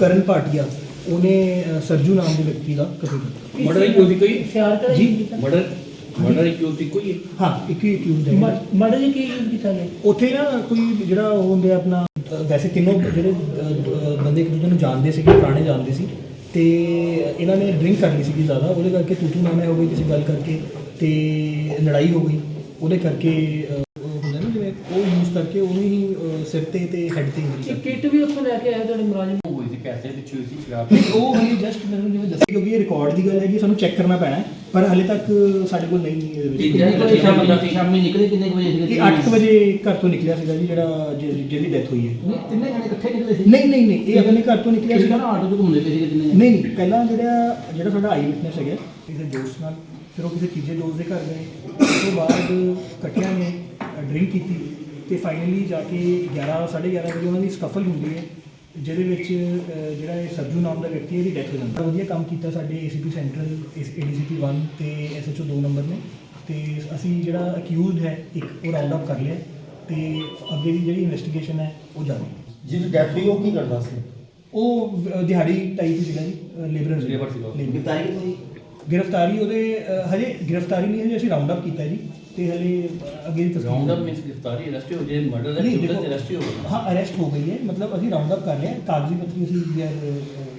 ਕਰਨ ਭਾਟੀਆ ਉਹਨੇ ਅ, ਸਰਜੂ ਨਾਮ ਦੇ ਵਿਅਕਤੀ ਦਾ ਕਤਲ ਕੀਤਾ। ਜੀ। use ਕੀਤਾ। ਮਰਡਰ ਮਰਡਰ ਕਿਉਂ ਸੀ ਕੋਈ ਹੈ? ਇੱਕ ਹੀ ਅਕਿਊਜ਼ਡ ਹੈ। ਮ- ਮਰਡਰ ਜੀ ਕੀ ਯੂਜ਼ ਕੀਤਾ ਗਿਆ? ਉੱਥੇ ਨਾ ਕੋਈ ਜਿਹੜਾ ਉਹ ਹੁੰਦੇ ਆ ਆਪਣਾ ਅ, ਵੈਸੇ ਤਿੰਨੋਂ ਜਿਹੜੇ ਅ, ਅ, ਬੰਦੇ ਇੱਕ ਦੂਜੇ ਨੂੰ ਜਾਣਦੇ ਸੀਗੇ ਪੁਰਾਣੇ ਜਾਣਦੇ ਸੀ। ਤੇ ਇਹਨਾਂ ਨੇ ਡਰਿੰਕ ਕਰ ਲਈ ਸੀਗੀ ਜ਼ਿਆਦਾ। ਉਹਦੇ ਕਰਕੇ ਤੂਤੂ ਨਾਮੇ ਹੋ ਗਈ ਕਿਸੇ ਗੱਲ ਕਰਕੇ। ਤੇ ਲੜਾਈ ਹੋ ਗਈ। ਉਹਦੇ ਕਰਕੇ ਅ, ਉਹ ਹੁੰਦਾ ਨਾ ਜਿਵੇਂ ਉਹ ਯੂਜ਼ ਕਰਕੇ ਉਹਨੂੰ ਹੀ ਅ, ਸਿਰ ਤੇ ਤੇ ਹੈਡ ਤੇ ਇੰਜਰੀ ਇਹ ਕਰਤੀ ਕਿੱਟ ਵੀ ਉੱਥੋਂ ਲੈ ਕੇ ਪੈਸੇ ਪਿੱਛੇ ਸੀ ਸ਼ਰਾਬ ਨਹੀਂ ਉਹ ਹਲੇ ਜਸਟ ਮੈਨੂੰ ਜਿਵੇਂ ਦੱਸਿਆ ਕਿਉਂਕਿ ਇਹ ਰਿਕਾਰਡ ਦੀ ਗੱਲ ਹੈ ਕਿ ਸਾਨੂੰ ਚੈੱਕ ਕਰਨਾ ਪੈਣਾ ਹੈ ਪਰ ਹਲੇ ਤੱਕ ਸਾਡੇ ਕੋਲ ਨਹੀਂ ਇਹਦੇ ਵਿੱਚ ਤੀਜਾ ਕੋਈ- ਸ਼ਾਮੀ ਸ਼ਾਮੀ ਨਿਕਲੇ ਕਿੰਨੇ ਕੁ ਵਜੇ ਇਹ 8 ਵਜੇ ਘਰ ਤੋਂ ਨਿਕਲਿਆ ਸੀਗਾ ਜੀ ਜਿਹੜਾ ਜਿਹਦੀ ਡੈਥ ਹੋਈ ਹੈ। ਨਹੀਂ ਤਿੰਨੇ ਜਣੇ ਇਕੱਠੇ ਨਿਕਲੇ ਸੀ? ਨਹੀਂ ਨਹੀਂ ਨਹੀਂ ਇਹ ਆਪਣੇ ਘਰ ਤੋਂ ਨਿਕਲਿਆ ਸੀਗਾ। ਨਾ ਆਟੋ 'ਚ ਘੁੰਮਦੇ ਪਏ ਸੀ ਤਿੰਨੇ ਨਹੀਂ ਨਹੀਂ ਪਹਿਲਾਂ ਜਿਹੜਾ ਜਿਹੜਾ ਸਾਡਾ ਆਈ ਵਿਟਨੈਸ ਹੈਗਾ ਕਿਸੇ ਦੋਸਤ ਨਾਲ ਫਿਰ ਉਹ ਕਿਸੇ ਤੀਜੇ ਦੋਸਤ ਦੇ ਘਰ ਗਏ। ਉਸ ਤੋਂ ਬਾਅਦ ਇਕੱਠਿਆਂ ਨੇ ਡਰਿੰਕ ਕੀਤੀ ਤੇ ਫਾਈਨਲੀ ਜਾ ਕੇ 11 11:30 ਵਜੇ ਉਹਨਾਂ ਦੀ ਸਕਫਲ ਹੁੰਦੀ ਹੈ। ਜਿਹਦੇ ਵਿੱਚ ਅਹ, ਜਿਹੜਾ ਇਹ ਸਰਜੂ ਨਾਮ ਦਾ ਵਿਅਕਤੀ ਹੈ, ਇਹਦੀ ਡੈਥ ਹੋ ਜਾਂਦੀ ਹੈ। ਵਧੀਆ ਕੰਮ ਕੀਤਾ ਸਾਡੇ ਏਸੀਪੀ ਸੈਂਟਰਲ ਏਡੀਸੀਪੀ 1 ਤੇ ਐਸਐਚਓ 2 ਨੰਬਰ ਨੇ। ਤੇ ਅਸੀਂ ਜਿਹੜਾ ਅਕਿਊਜ਼ਡ ਹੈ ਇੱਕ ਉਹ ਰਾਉਂਡ ਅਪ ਕਰ ਲਿਆ। ਤੇ ਅੱਗੇ ਦੀ ਜਿਹੜੀ ਇਨਵੈਸਟੀਗੇਸ਼ਨ ਹੈ ਉਹ ਜਾਰੀ ਹੈ। ਜਿਹਦੀ ਡੈਥ ਹੋਈ ਉਹ ਕੀ ਕਰਦਾ ਸੀ? ਉਹ ਅਹ, ਦਿਹਾੜੀ ਟਾਈਪ ਹੀ ਸੀਗਾ ਜੀ ਲੇਬਰ Labor ਸੀਗਾ। ਗ੍ਰਿਫਤਾਰੀ ਹੋਈ ਗ੍ਰਿਫਤਾਰੀ ਉਹਦੇ ਹਜੇ ਗ੍ਰਿਫਤਾਰੀ ਨਹੀਂ ਹਜੇ ਅਸੀਂ ਰਾਉਂਡ ਅਪ ਕੀਤਾ ਜੀ ਤੇ ਹਲੇ ਅੱਗੇ ਦੀ ਤਸਦੀਕ ਰਾਉਂਡ ਅਪ ਮੀਨਸ ਗ੍ਰਿਫਤਾਰੀ ਅਰੈਸਟ ਹੋ ਜੇ ਮਰਡਰ ਦਾ ਨਹੀਂ, ਦੇਖੋ- ਅਰੈਸਟ ਹੀ ਹੋ ਗਿਆ ਹਾਂ ਅਰੈਸਟ ਹੋ ਗਈ ਹੈ ਮਤਲਬ ਅਸੀਂ ਰਾਉਂਡ ਅਪ ਕਰ ਲਿਆ ਕਾਗਜ਼ੀ ਪੱਤਰੀ ਅਸੀਂ ਵੀ ਆਰ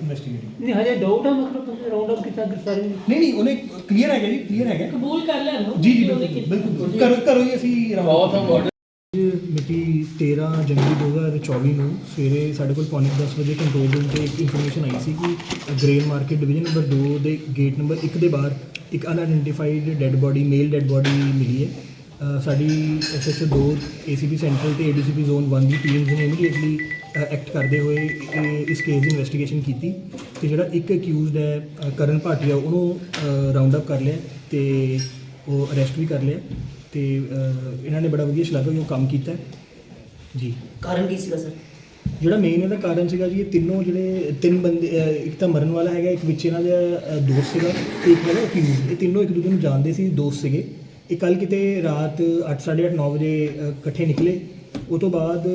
ਇਨਵੈਸਟੀਗੇਟਿੰਗ ਨਹੀਂ ਹਜੇ ਡਾਊਟ ਆ ਮਤਲਬ ਤੁਸੀਂ ਰਾਉਂਡ ਅਪ ਕੀਤਾ ਗ੍ਰਿਫਤਾਰੀ ਨਹੀਂ। ਨਹੀਂ ਉਹਨੇ ਕਲੀਅਰ ਹੈਗਾ ਜੀ ਕਲੀਅਰ ਹੈਗਾ। ਕਬੂਲ ਕਰ ਲਿਆ ਨਾ ਜੀ ਜੀ ਬਿਲਕੁਲ ਬਿਲਕੁਲ ਕਰੋ ਕਰੋ ਹੀ ਅਸੀਂ ਬਹੁਤ ਆ ਮਰਡਰ ਮਿਤੀ 13 ਜਨਵਰੀ 2024 ਨੂੰ ਸਵੇਰੇ ਸਾਡੇ ਕੋਲ ਪੌਣੇ ਕੁ 10 ਵਜੇ ਕੰਟਰੋਲ ਰੂਮ ਤੇ ਇੱਕ ਇਨਫੋਰਮੇਸ਼ਨ ਆਈ ਸੀ ਕਿ ਗ੍ਰੇਨ ਮਾਰਕੀਟ ਡਿਵੀਜ਼ਨ ਨੰਬਰ 2 ਦੇ ਗੇਟ ਨੰਬਰ 1 ਦੇ ਬਾਹਰ ਇੱਕ unidentified dead body male dead body ਮਿਲੀ ਹੈ। ਅ, ਸਾਡੀ ਐਸਐਚਓ 2 ਏਸੀਪੀ ਸੈਂਟਰਲ ਤੇ ਏਡੀਸੀਪੀ ਜ਼ੋਨ 1 ਦੀ ਟੀਮਸ ਨੇ ਇਮੀਡੀਏਟਲੀ ਐਕਟ ਕਰਦੇ ਹੋਏ ਇਸ ਕੇਸ ਦੀ ਇਨਵੈਸਟੀਗੇਸ਼ਨ ਕੀਤੀ। ਤੇ ਜਿਹੜਾ ਇੱਕ ਅਕਿਊਜ਼ਡ ਹੈ ਕਰਨ ਭਾਟੀਆ ਉਹਨੂੰ ਰਾਉਂਡ ਅਪ ਕਰ ਲਿਆ ਤੇ ਉਹ ਅਰੈਸਟ ਵੀ ਕਰ ਲਿਆ। ਤੇ ਇਹਨਾਂ ਨੇ ਬੜਾ ਵਧੀਆ ਸ਼ਲਾਘਾਯੋਗ ਕੰਮ ਕੀਤਾ ਹੈ। ਜੀ। ਕਾਰਨ ਕੀ ਸੀਗਾ ਸਰ? ਜਿਹੜਾ ਮੇਨ ਇਹਦਾ ਕਾਰਨ ਸੀਗਾ ਜੀ ਇਹ ਤਿੰਨੋਂ ਜਿਹੜੇ ਤਿੰਨ ਬੰਦੇ ਇੱਕ ਤਾਂ ਮਰਨ ਵਾਲਾ ਹੈਗਾ ਇੱਕ ਵਿੱਚ ਇਹਨਾਂ ਦਾ ਦੋਸਤ ਸੀਗਾ ਤੇ ਇੱਕ ਹੈਗਾ ਅਕਿਊਜ਼ ਇਹ ਤਿੰਨੋਂ ਇੱਕ ਦੂਜੇ ਨੂੰ ਜਾਣਦੇ ਸੀ ਦੋਸਤ ਸੀਗੇ। ਇਹ ਕੱਲ ਕਿਤੇ ਰਾਤ 8:30 9 ਵਜੇ ਇਕੱਠੇ ਨਿਕਲੇ। ਉਹ ਤੋਂ ਬਾਅਦ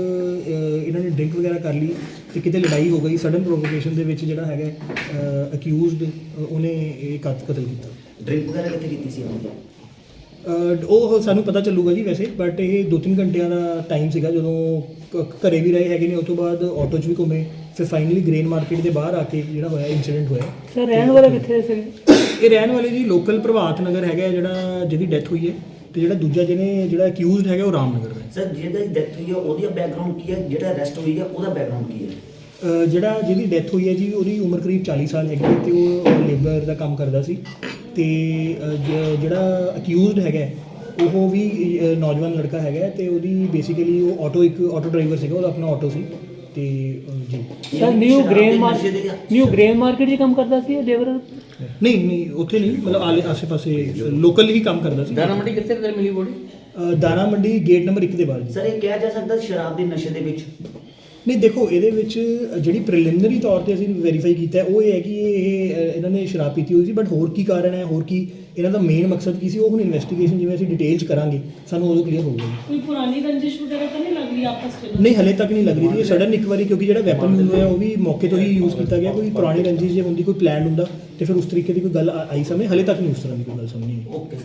ਇਹਨਾਂ ਨੇ ਡਰਿੰਕ ਵਗੈਰਾ ਕਰ ਲਈ ਤੇ ਕਿਤੇ ਲੜਾਈ ਹੋ ਗਈ। ਸਡਨ ਪ੍ਰੋਵੋਕੇਸ਼ਨ ਦੇ ਵਿੱਚ ਜਿਹੜਾ ਹੈਗਾ ਅਕਿਊਜ਼ਡ ਉਹਨੇ ਇਹ ਕਤ- ਕਤਲ ਕੀਤਾ। ਡਰਿੰਕ ਵਗੈਰਾ ਕਿੱਥੇ ਕੀਤੀ ਸੀ ਉਹਨੇ? ਅਹ ਉਹ ਸਾਨੂੰ ਪਤਾ ਚੱਲੂਗਾ ਜੀ ਵੈਸੇ ਬਟ ਇਹ 2-3 ਘੰਟਿਆਂ ਦਾ ਟਾਈਮ ਸੀਗਾ ਜਦੋਂ ਕ- ਘਰੇ ਵੀ ਰਹੇ ਹੈਗੇ ਨੇ ਉਸ ਤੋਂ ਬਾਅਦ ਆਟੋ 'ਚ ਵੀ ਘੁੰਮੇ ਫਿਰ ਫਾਈਨਲੀ ਗ੍ਰੇਨ ਮਾਰਕੀਟ ਦੇ ਬਾਹਰ ਆ ਕੇ ਜਿਹੜਾ ਹੋਇਆ ਇਨਸੀਡੈਂਟ ਹੋਇਆ। ਸਰ ਰਹਿਣ ਵਾਲਾ ਕਿੱਥੇ ਦੇ ਸੀ ਇਹ ਰਹਿਣ ਵਾਲੇ ਜੀ ਲੋਕਲ ਪ੍ਰਭਾਤ ਨਗਰ ਹੈਗਾ ਜਿਹੜਾ ਜਿਹਦੀ ਡੈਥ ਹੋਈ ਹੈ ਤੇ ਜਿਹੜਾ ਦੂਜਾ ਜਿਹਨੇ ਜਿਹੜਾ ਅਕਿਊਜ਼ਡ ਹੈਗਾ ਉਹ ਰਾਮਨਗਰ ਦਾ ਹੈ। ਸਰ ਜਿਹਦਾ ਡੈਥ ਹੋਈ ਹੈ ਉਹਦੀ ਬੈਕਗ੍ਰਾਉਂਡ ਕੀ ਹੈ? ਜਿਹੜਾ ਅਰੈਸਟ ਹੋਈ ਹੈ ਉਹਦਾ ਬੈਕਗ੍ਰਾਉਂਡ ਕੀ ਹੈ? ਅਹ ਜਿਹੜਾ ਜਿਹਦੀ ਡੈਥ ਹੋਈ ਹੈ ਜੀ ਉਹਦੀ ਉਮਰ ਕਰੀਬ 40 ਸਾਲ ਹੈਗੀ ਹੈ ਤੇ ਉਹ ਲੇਬਰ ਦਾ ਕੰਮ ਕਰਦਾ ਸੀ। ਤੇ ਜ- ਜਿਹੜਾ ਅਕਿਊਜ਼ਡ ਹੈਗਾ ਉਹ ਵੀ ਅਹ, ਨੌਜਵਾਨ ਲੜਕਾ ਹੈਗਾ ਤੇ ਉਹਦੀ ਬੇਸਿਕਲੀ ਉਹ ਆਟੋ ਇੱਕ ਆਟੋ ਡਰਾਈਵਰ ਸੀਗਾ ਉਹਦਾ ਆਪਣਾ ਆਟੋ ਸੀ ਤੇ ਅਹ, ਜੀ। Sir new grain market new grain market 'ਚ ਕੰਮ ਕਰਦਾ ਸੀ ਲੇਬਰ ਨਹੀਂ ਨਹੀਂ ਉੱਥੇ ਨਹੀਂ ਮਤਲਬ ਆਲੇ ਆਸੇ-ਪਾਸੇ ਲੋਕਲ ਹੀ ਕੰਮ ਕਰਦਾ ਸੀ। ਦਾਣਾ ਮੰਡੀ ਕਿੱਥੇ ਕਿੱਥੇ ਮਿਲੀ ਬੋਡੀ? ਅਹ, ਦਾਣਾ ਮੰਡੀ ਗੇਟ ਨੰਬਰ 1 ਦੇ ਬਾਹਰ ਜੀ। ਸਰ ਇਹ ਕਿਹਾ ਜਾ ਸਕਦਾ ਸ਼ਰਾਬ ਦੇ ਨਸ਼ੇ ਦੇ ਵਿੱਚ। ਨਹੀਂ ਦੇਖੋ ਇਹਦੇ ਵਿੱਚ ਜਿਹੜੀ ਪ੍ਰੀਲਿਮਿਨਰੀ ਤੌਰ ਤੇ ਅਸੀਂ ਵੈਰੀਫਾਈ ਕੀਤਾ ਉਹ ਇਹ ਹੈ ਕਿ ਇਹ ਇਹਨਾਂ ਨੇ ਸ਼ਰਾਬ ਪੀਤੀ ਹੋਈ ਸੀ ਬਟ ਹੋਰ ਕੀ ਕਾਰਨ ਹੈ ਹੋਰ ਕੀ ਇਹਨਾਂ ਦਾ ਮੇਨ ਮਕਸਦ ਕੀ ਸੀ ਉਹ ਹੁਣ ਇਨਵੈਸਟੀਗੇਸ਼ਨ ਜਿਵੇਂ ਅਸੀਂ ਡਿਟੇਲ ਚ ਕਰਾਂਗੇ ਸਾਨੂੰ ਉਦੋਂ ਕਲੀਅਰ ਹੋਊਗਾ। ਕੋਈ ਪੁਰਾਣੀ ਰੰਜਿਸ਼ ਵਗੈਰਾ ਤਾਂ ਨਹੀਂ ਲੱਗ ਰਹੀ ਆਪਸ ਚ? ਨਹੀਂ ਹਲੇ ਤੱਕ ਨਹੀਂ ਲੱਗ ਰਹੀ ਜੀ ਸਡਨ ਇੱਕ ਵਾਰੀ ਕਿਉਂਕਿ ਜਿਹੜਾ ਵੈਪਨ ਯੂਜ਼ ਹੋਇਆ ਉਹ ਵੀ ਮੌਕੇ ਤੋਂ ਹੀ ਯੂਜ਼ ਕੀਤਾ ਗਿਆ ਕੋਈ ਪੁਰਾਣੀ ਰੰਜਿਸ਼ ਜੇ ਹੁੰਦੀ ਕੋਈ ਪਲਾਨ ਹੁੰਦਾ ਤੇ ਫਿਰ ਉਸ ਤਰੀਕੇ ਦੀ ਕੋਈ ਗੱਲ ਆਈ ਸਾਹਮਣੇ ਹਲੇ ਤੱਕ ਨਹੀਂ ਉਸ ਤਰ੍ਹਾਂ ਦੀ ਕੋਈ ਗੱਲ ਸਾਹਮਣੇ ਆਈ। ਓਕੇ